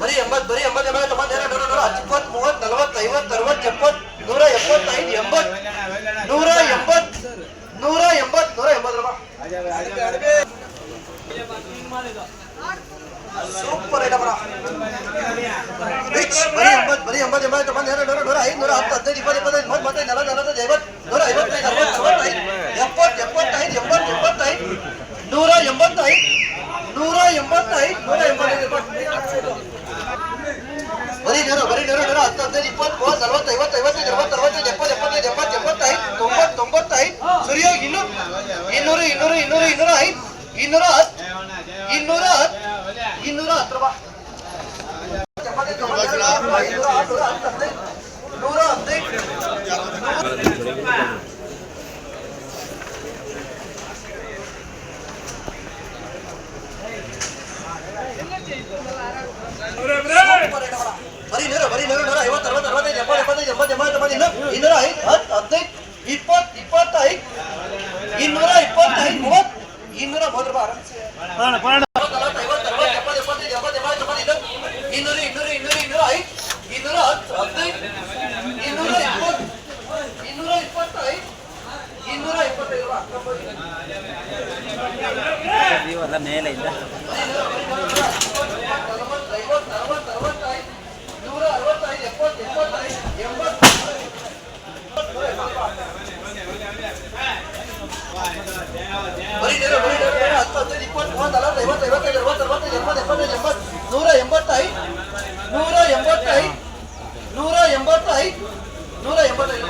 ಬರೀ ಎಂಬತ್ ಬರೀ ಎಂಬತ್ ಎಂಬತ್ತು ತೊಂಬತ್ತು ಎರಡು ನೂರ ನೂರ ಹತ್ತು ಇಪ್ಪತ್ತು ಮೂವತ್ತು, ನಲವತ್ತು, ಐವತ್ತು, ಅರವತ್ತು, ಎಪ್ಪತ್ತು, ನೂರ ಎಪ್ಪತ್ತೈದು, ಎಂಬತ್ತು, ನೂರ ಎಂಬತ್ ನೂರ ಎಂಬತ್ತು, ನೂರ ಸೂಪರ್ ಐಟಮ್ ಬರೀ ಎಂಬತ್ತು ಬರೀ ಎಂಬತ್ತು ಎಂಬತ್ತು ಐದು, ನೂರ ಹತ್ತು ನೂರ ನೂರ ಎಂಬತ್ತೈದು ನೂರ ಎಂಬತ್ತೈದು ನೂರ ಎಂಬತ್ತೈದು ಬರೀ ನೂರು ನೂರ ಹತ್ತು ಹದಿನೈದು ಇಪ್ಪತ್ತು ಮೂವತ್ತು ನಲವತ್ತು ಐವತ್ತು ಐವತ್ತೈದು ಅರವತ್ತು ಅರವತ್ತೈದು ಎಪ್ಪತ್ತು ಎಪ್ಪತ್ತೈದು ಎಂಬತ್ತು ಎಂಬತ್ತೈದು ತೊಂಬತ್ತು ತೊಂಬತ್ತೈದು ಸರಿಯೋ ಇನ್ನೂರು ಇನ್ನೂರು ಇನ್ನೂರು ಇನ್ನೂರು ಇನ್ನೂರ ಐದು ಇನ್ನೂರ ಹತ್ತು ಇನ್ನೂರ ಹತ್ತು ಇನ್ನೂರ ಹತ್ತು ರೂಪಾಯಿ ನೂರ ಹದಿನೈದು ಬರೀ ನೂರು ಬರೀ ನೂರು ನೂರ ಐವತ್ತು ಅರವತ್ತು ಅರವತ್ತೈದು ಎಪ್ಪತ್ತು ಎಪ್ಪತ್ತೈದು ಎಂಬತ್ತು ಎಂಬತ್ತು ಎಂಬತ್ತು ಇನ್ನೂರು ಇನ್ನೂರ ಐದು ಹತ್ತು ಇಪ್ಪತ್ತು ಇಪ್ಪತ್ತೈದು ಇನ್ನೂರ ಇಪ್ಪತ್ತೈದು ಮೂವತ್ತು ಇನ್ನೂರ ಮೂವತ್ತು ರೂಪಾಯಿ ಇನ್ನೂರು ಇನ್ನೂರು ಇನ್ನೂರು ಇನ್ನೂರ ಐದು ಇನ್ನೂರ ಹತ್ತು ಹದಿನೈದು ಇನ್ನೂರ ಇಪ್ಪತ್ತು ಇನ್ನೂರ ಇಪ್ಪತ್ತೈದು ಇನ್ನೂರ ಇಪ್ಪತ್ತೈದು ಇವೆಲ್ಲ ಮೇಲೆ ಇಲ್ಲ ಐವತ್ತು ಅರವತ್ತು ಅರವತ್ತೈದು ನೂರ ಅರವತ್ತೈದು ಎಪ್ಪತ್ತು ಎಪ್ಪತ್ತೈದು ಎಂಬತ್ತು ಬರೀ ನೂರು ಬರೀ ನೂರು ನೂರ ಹತ್ತು ಹದಿನೈದು ಇಪ್ಪತ್ತು ಮೂವತ್ತು ನಲವತ್ತು ಐವತ್ತು ಐವತ್ತೈದು ಅರವತ್ತು ಅರವತ್ತೈದು ಎಪ್ಪತ್ತು ಎಪ್ಪತ್ತೈದು ಎಂಬತ್ತು ನೂರ ಎಂಬತ್ತೈದು ನೂರ ಎಂಬತ್ತೈದು ನೂರ ಎಂಬತ್ತೈದು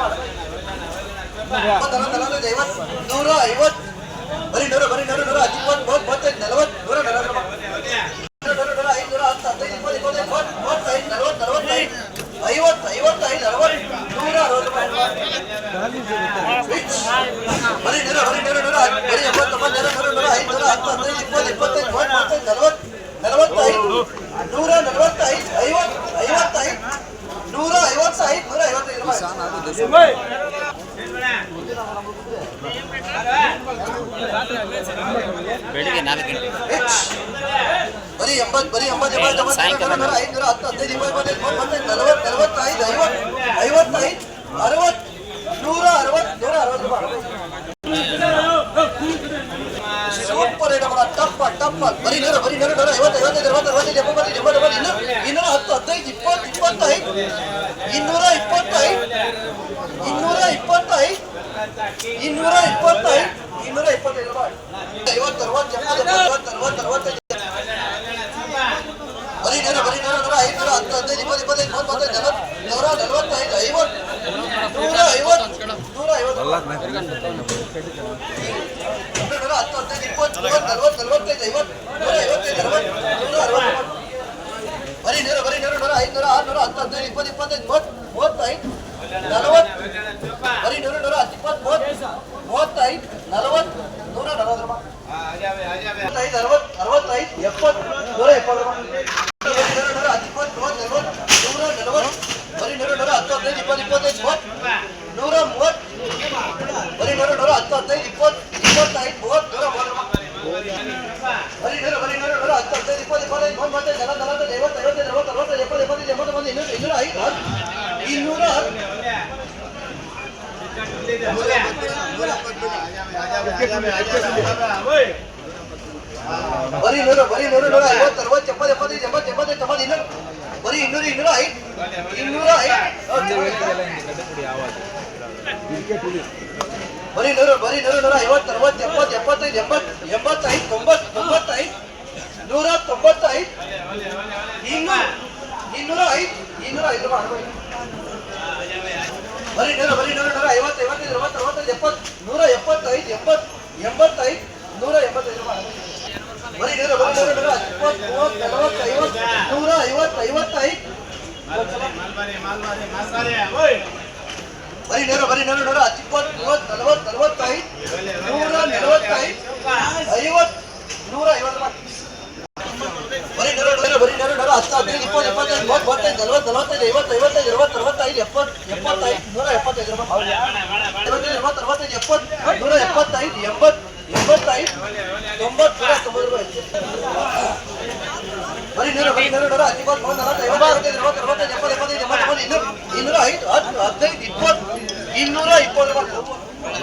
ನೂರ ಎಂಬತ್ತೈದು ನಲವತ್ತೈದು ಐವತ್ತು ನೂರ ಐವತ್ತು ಬರೀ ನೂರು ಬರೀ ನೂರು ನೂರ ಹತ್ತು ಇಪ್ಪತ್ತು ಮೂವತ್ತು ಮೂವತ್ತೈದು ನಲವತ್ತು ನೂರ ನಲವತ್ತು ನೂರ ನೂರ ಐದು ನೂರ ಹತ್ತು ಹದಿನೈದು ಇಪ್ಪತ್ತು ಇಪ್ಪತ್ತೈದು ಮೂವತ್ತು ಮೂವತ್ತೈದು ನಲವತ್ತು ನಲವತ್ತೈದು ಐವತ್ತು ಐವತ್ತೈದು ಅರವತ್ತು ನೂರ ಅರವತ್ತು ರಿಚ್. ಬರೀ ನೂರ ಬರೀ ನೂರ ನೂರ ಹತ್ತು, ಬರೀ ಎಂಬತ್ತು ತೊಂಬತ್ತು ನೂರ ನೂರ ನೂರ ಐದು ನೂರ ಹತ್ತು ಹದಿನೈದು ಇಪ್ಪತ್ತು ಇಪ್ಪತ್ತೈದು ಮೂವತ್ತು ಮೂವತ್ತೈದು ನಲವತ್ತು ನಲವತ್ತೈದು ನೂರ ನಲವತ್ತೈದು ಐವತ್ತು ಐವತ್ತೈದು ನೂರ ಐವತ್ತೈದು ನೂರ ಐವತ್ತೈದು ರೂಪಾಯಿ ಬೆಳಿಗ್ಗೆ ನಾಲ್ಕು ಗಂಟೆ. ಬರೀ ಎಂಬತ್ತು ಬರೀ ಎಂಬತ್ತು ಎಂಬತ್ತು ಎಂಬತ್ತು ಸಾಯಂಕಾಲ ನೂರ ನೂರ ಐದು ನೂರ ಹತ್ತು ಹದಿನೈದು ನಲವತ್ತು ನಲವತ್ತೈದು ಐವತ್ತು ಐವತ್ತೈದು ಅರವತ್ತು ನೂರ ಅರವತ್ತು ನೂರ ಅರವತ್ತು ರೂಪಾಯಿ ಸೂಪರ್ ಐಟಮ್ ಟಪ್ಪ ಟಪ್ಪ ಬರೀ ನೂರು ಬರೀ ನೂರು ನೂರ ಐವತ್ತು ಐವತ್ತೈದು ಅರವತ್ತು ಅರವತ್ತೈದು ಎಪ್ಪತ್ತೈದು ಎಂಬತ್ತು ಎಂಬತ್ತು ಇನ್ನೂರು ಹತ್ತು ಹದಿನೈದು ಇಪ್ಪತ್ತು ಇಪ್ಪತ್ತೈದು ಇನ್ನೂರ ಇಪ್ಪತ್ತೈದು ಇನ್ನೂರ ಇಪ್ಪತ್ತೈದು ಇನ್ನೂರ ಇಪ್ಪತ್ತೈದು ಇನ್ನೂರ ಇಪ್ಪತ್ತೈದು ಐವತ್ತು ಅರವತ್ತು ಅರವತ್ತು ಅರವತ್ತೈದು ಬರೀ ನೂರು ಬರೀ ನೂರು ನೂರ ಐದು ನೂರ ಹತ್ತು ಹದಿನೈದು ಇಪ್ಪತ್ತು ಇಪ್ಪತ್ತೈದು ಮೂವತ್ತು ಮೂವತ್ತೈದು ನಲವತ್ತು ನೂರ ನಲವತ್ತೈದು ಐವತ್ತು ನೂರ ಐವತ್ತು ನೂರ ಐವತ್ತು. ನೂರ ಹತ್ತು ಹದಿನೈದು ಇಪ್ಪತ್ತು ನಲವತ್ತು ನಲವತ್ತೈದು ಐವತ್ತು ನೂರ ಐವತ್ತೈದು ಅರವತ್ತು ನೂರ ಅರವತ್ತು ಬರೀ ನೂರು ಬರೀ ನೂರು ನೂರ ಐದು ನೂರ ಆರು ನೂರ ಹತ್ತು ಹದಿನೈದು ಇಪ್ಪತ್ತು ಇಪ್ಪತ್ತೈದು ಮೂವತ್ತು ಮೂವತ್ತೈದು ನಲವತ್ತು ಬರೀ ನೂರು ನೂರ ಹತ್ತು ಇಪ್ಪತ್ತು ಮೂವತ್ತು ಮೂವತ್ತೈದು ನಲವತ್ತು ನೂರ ನಲವತ್ತು ರೂಪಾಯಿ. ಐದು ಅರವತ್ತು ಅರವತ್ತೈದು ಎಪ್ಪತ್ತು ನೂರ ಎಪ್ಪತ್ತು ರೂಪಾಯಿ. ಬರೀ ನೂರು ನೂರ ಹತ್ತು ಇಪ್ಪತ್ತು ಮೂವತ್ತು ನಲವತ್ತು ನೂರ ನಲವತ್ತು ಬರೀ ನೂರು ನೂರ ಹತ್ತು ಹದಿನೈದು ಇಪ್ಪತ್ತು ಇಪ್ಪತ್ತೈದು ಮೂವತ್ತು ನೂರ ಮೂವತ್ತು ಬರೀ ನೂರು ನೂರ ಹತ್ತು ಹದಿನೈದು ಇಪ್ಪತ್ತು ಇಪ್ಪತ್ತೈದು ಮೂವತ್ತು ನೂರ ಮೂವತ್ತು ರೂಪಾಯಿ. ಬರೀ ನೂರು ಬರೀ ನೂರು ನೂರ ಹತ್ತು ಹದಿನೈದು ಇಪ್ಪತ್ತು ಇಪ್ಪತ್ತೈದು ಮೂವತ್ತು ಮೂವತ್ತೈದು ನಲವತ್ತು ನಲವತ್ತೈದು ಐವತ್ತು ಐವತ್ತೈದು ಅರವತ್ತು ಅರವತ್ತೈದು ಎಪ್ಪತ್ತು ಎಪ್ಪತ್ತೈದು ಎಂಬತ್ತು ಒಂದು ಇನ್ನೂರು ಇನ್ನೂರ ಐದು ಹತ್ತು ಇನ್ನೂರ ಹತ್ತು ಬರೀ ನೂರು ಬರೀ ನೂರು, ನೂರ ಐವತ್ತು, ಅರವತ್ತು ಎಪ್ಪತ್ತು ಎಪ್ಪತ್ತೈದು ಎಂಬತ್ತು ಎಂಬತ್ತೈದು ತೊಂಬತ್ತು ಇನ್ನೂರು. ಬರೀ ಇನ್ನೂರು, ಇನ್ನೂರ ಐದು ಇನ್ನೂರ ಐದು ಬರೀ ನೂರು ಬರೀ ನೂರು, ನೂರ ಐವತ್ತು, ಅರವತ್ತು ಎಪ್ಪತ್ತು ಎಪ್ಪತ್ತೈದು ಎಂಬತ್ತು ಎಂಬತ್ತೈದು ತೊಂಬತ್ತು ತೊಂಬತ್ತೈದು ನೂರ ತೊಂಬತ್ತೈದು ಇನ್ನೂರು, ಇನ್ನೂರ, ಐದು ಇನ್ನೂರ, ಐದು ಬರೀ ನೂರು, ಬರೀ ನೂರ ಐವತ್ತು, ಐವತ್ತೈದು ಅರವತ್ತು ಅರವತ್ತೈದು ಎಪ್ಪತ್ತು, ನೂರ ಎಪ್ಪತ್ತೈದು ಎಂಬತ್ತು ಎಂಬತ್ತೈದು, ನೂರ ಎಂಬತ್ತೈದು ನೂರು ಐವತ್ತು, ಐವತ್ತೈದು. ಬರೀ ನೂರು ಬರೀ ನೂರು ನೂರ ಇಪ್ಪತ್ತು, ಮೂವತ್ತು, ನಲವತ್ತು, ನಲವತ್ತೈದು, ನೂರ ನಲವತ್ತೈದು ಐವತ್ತು ನೂರ ಐವತ್ತು ರೂಪಾಯಿ ಬರೀ ನೂರು ನೂರು ಬರೀ ನೂರು ನೂರ ಹತ್ತು ಹದಿನೈದು ಇಪ್ಪತ್ತು ಇಪ್ಪತ್ತೈದು ಮೂವತ್ತು ಮೂವತ್ತೈದು ನಲವತ್ತು ನಲವತ್ತೈದು ಐವತ್ತು ಐವತ್ತೈದು ಅರವತ್ತು ಅರವತ್ತೈದು ಎಪ್ಪತ್ತು ಎಪ್ಪತ್ತೈದು ನೂರ ಎಪ್ಪತ್ತೈದು ರೂಪಾಯಿ ಐವತ್ತೈದು ಅರವತ್ತು ಅರವತ್ತೈದು ಎಪ್ಪತ್ತು ನೂರ ಎಪ್ಪತ್ತೈದು ಎಂಬತ್ತು ಎಂಬತ್ತೈದು ತೊಂಬತ್ತು ನೂರ ತೊಂಬತ್ತು ರೂಪಾಯಿ ಬರೀ ನೂರು ಬರೀ ನೂರು ನೂರ ಹತ್ತೊಂಬತ್ತು ಮೂವತ್ತು ನಲವತ್ತು ಐವತ್ತು ಅರವತ್ತೈದು ಅರವತ್ತು ಅರವತ್ತೈದು ಎಪ್ಪತ್ತು ಎಪ್ಪತ್ತೈದು ಎಂಬತ್ತು ಎಂಬತ್ತು ಇನ್ನೂರು ಇನ್ನೂರ ಐದು ಹತ್ತು ಹದಿನೈದು ಇಪ್ಪತ್ತು ಇನ್ನೂರ ಇಪ್ಪತ್ತು